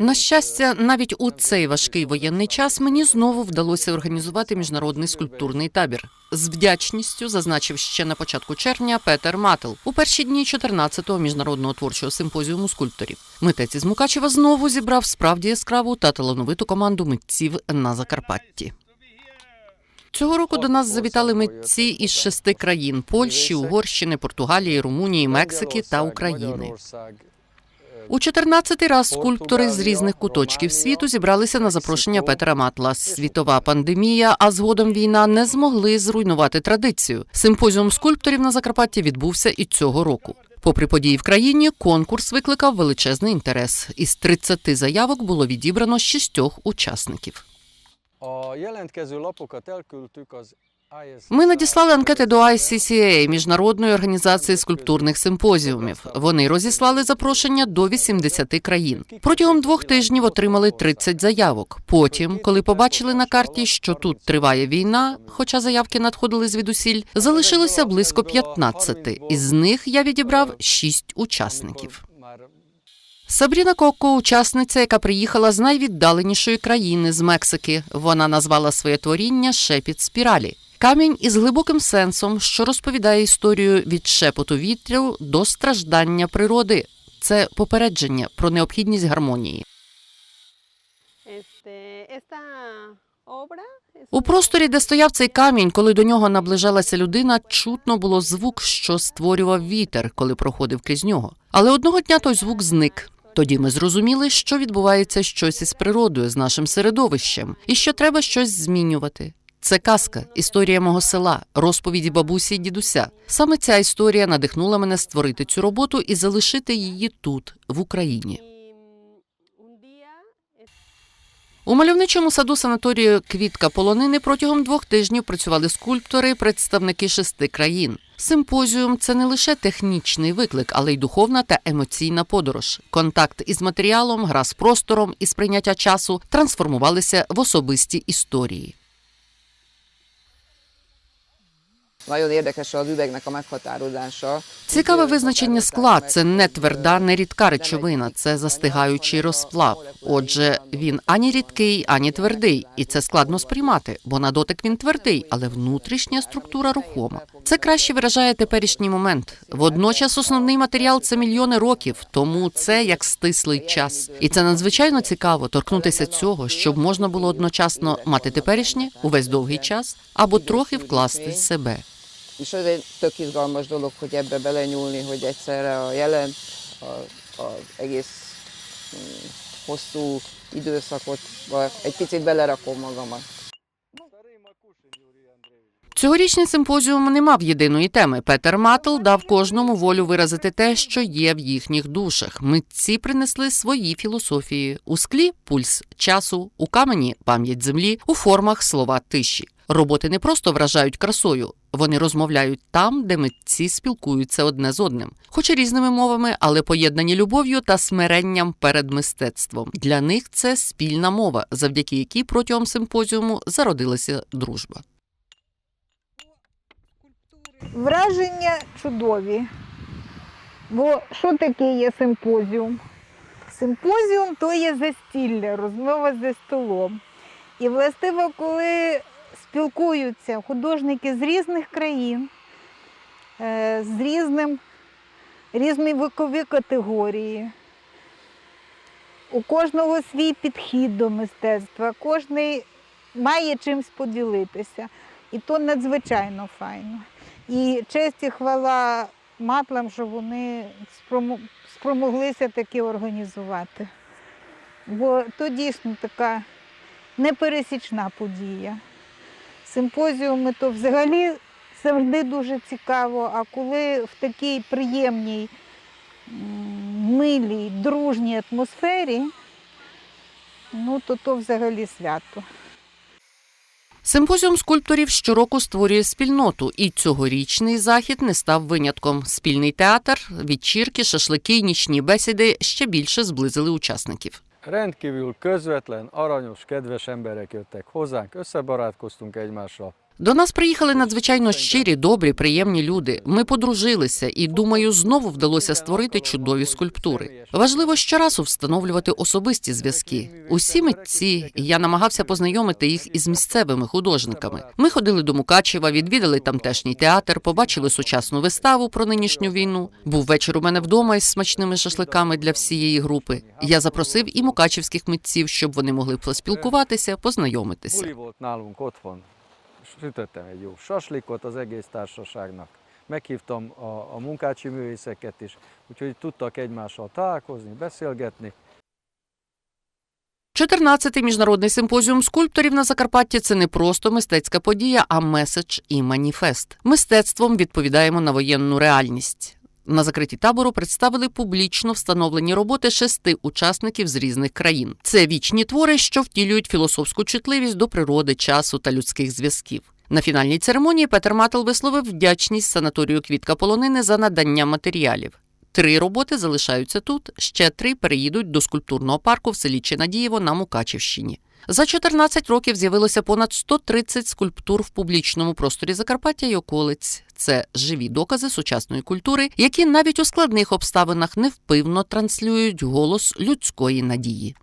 На щастя, навіть у цей важкий воєнний час мені знову вдалося організувати міжнародний скульптурний табір. З вдячністю зазначив ще на початку червня Петер Мател у перші дні 14-го міжнародного творчого симпозіуму скульпторів. Митець із Мукачева знову зібрав справді яскраву та талановиту команду митців на Закарпатті. Цього року до нас завітали митці із шести країн: Польщі, Угорщини, Португалії, Румунії, Мексики та України. У 14-й раз скульптори з різних куточків світу зібралися на запрошення Петера Матла. Світова пандемія, а згодом війна не змогли зруйнувати традицію. Симпозіум скульпторів на Закарпатті відбувся і цього року. Попри події в країні, конкурс викликав величезний інтерес. Із 30 заявок було відібрано шістьох учасників. Ми надіслали анкети до ICCA, міжнародної організації скульптурних симпозіумів. Вони розіслали запрошення до 80 країн. Протягом двох тижнів отримали 30 заявок. Потім, коли побачили на карті, що тут триває війна, хоча заявки надходили звідусіль, залишилося близько 15. Із них я відібрав 6 учасників. Сабріна Коко – учасниця, яка приїхала з найвіддаленішої країни з Мексики. Вона назвала своє творіння Шепіт спіралі. Камінь із глибоким сенсом, що розповідає історію від шепоту вітру до страждання природи. Це попередження про необхідність гармонії. У просторі, де стояв цей камінь, коли до нього наближалася людина, чутно було звук, що створював вітер, коли проходив крізь нього. Але одного дня той звук зник. Тоді ми зрозуміли, що відбувається щось із природою, з нашим середовищем, і що треба щось змінювати. Це казка, історія мого села, розповіді бабусі й дідуся. Саме ця історія надихнула мене створити цю роботу і залишити її тут, в Україні. У мальовничому саду санаторію Квітка полонини протягом двох тижнів працювали скульптори, представники шести країн. Симпозіум це не лише технічний виклик, але й духовна та емоційна подорож. Контакт із матеріалом, гра з простором і сприйняття часу трансформувалися в особисті історії. Цікаве визначення скла це не тверда, не рідка речовина, це застигаючий розплав. Отже, він ані рідкий, ані твердий, і це складно сприймати, бо на дотик він твердий, але внутрішня структура рухома. Це краще виражає теперішній момент. Водночас основний матеріал це мільйони років, тому це як стислий час. І це надзвичайно цікаво торкнутися цього, щоб можна було одночасно мати теперішнє увесь довгий час або трохи вкласти себе. És ez egy tök izgalmas dolog, hogy ebbe belenyúlni, hogy egyszerre a jelen, az egész mm, hosszú időszakot, egy picit belerakom magamat. Цьогорічний симпозіум не мав єдиної теми. Петер Матл дав кожному волю виразити те, що є в їхніх душах. Митці принесли свої філософії у склі пульс часу, у камені пам'ять землі, у формах слова тиші. Роботи не просто вражають красою, вони розмовляють там, де митці спілкуються одне з одним, хоч і різними мовами, але поєднані любов'ю та смиренням перед мистецтвом. Для них це спільна мова, завдяки якій протягом симпозіуму зародилася дружба. Враження чудові. Бо що таке є симпозіум? Симпозіум то є застілля, розмова за столом. І властиво, коли спілкуються художники з різних країн, е, з різним, різні вікові категорії, у кожного свій підхід до мистецтва, кожен має чимось поділитися. І то надзвичайно файно. І честь і хвала матлам, що вони спромоглися таке організувати. Бо то дійсно така непересічна подія. Симпозіуми то взагалі завжди дуже цікаво, а коли в такій приємній, милій, дружній атмосфері, ну то то взагалі свято. Симпозіум скульпторів щороку створює спільноту, і цьогорічний захід не став винятком. Спільний театр, вечірки, шашлики, нічні бесіди ще більше зблизили учасників. Rendkívül közvetlen, aranyos, kedves emberek jöttek hozzánk, összebarátkoztunk egymással, До нас приїхали надзвичайно щирі, добрі, приємні люди. Ми подружилися, і думаю, знову вдалося створити чудові скульптури. Важливо щоразу встановлювати особисті зв'язки. Усі митці, я намагався познайомити їх із місцевими художниками. Ми ходили до Мукачева, відвідали тамтешній театр, побачили сучасну виставу про нинішню війну. Був вечір у мене вдома із смачними шашликами для всієї групи. Я запросив і мукачівських митців, щоб вони могли поспілкуватися, познайомитися. Sütöttem egy jó saslikot az egész társaságnak. Meghívtam a, a munkácsi művészeket is, úgyhogy tudtak egymással találkozni, beszélgetni. 14-й міжнародний симпозіум скульпторів на Закарпатті це не просто мистецька подія, а меседж і маніфест. Мистецтвом відповідаємо на воєнну реальність. На закритті табору представили публічно встановлені роботи шести учасників з різних країн. Це вічні твори, що втілюють філософську чутливість до природи, часу та людських зв'язків. На фінальній церемонії Петер Мател висловив вдячність санаторію Квітка Полонини за надання матеріалів. Три роботи залишаються тут, ще три переїдуть до скульптурного парку в селі Чинадієво на Мукачівщині. За 14 років з'явилося понад 130 скульптур в публічному просторі Закарпаття й околиць. Це живі докази сучасної культури, які навіть у складних обставинах невпивно транслюють голос людської надії.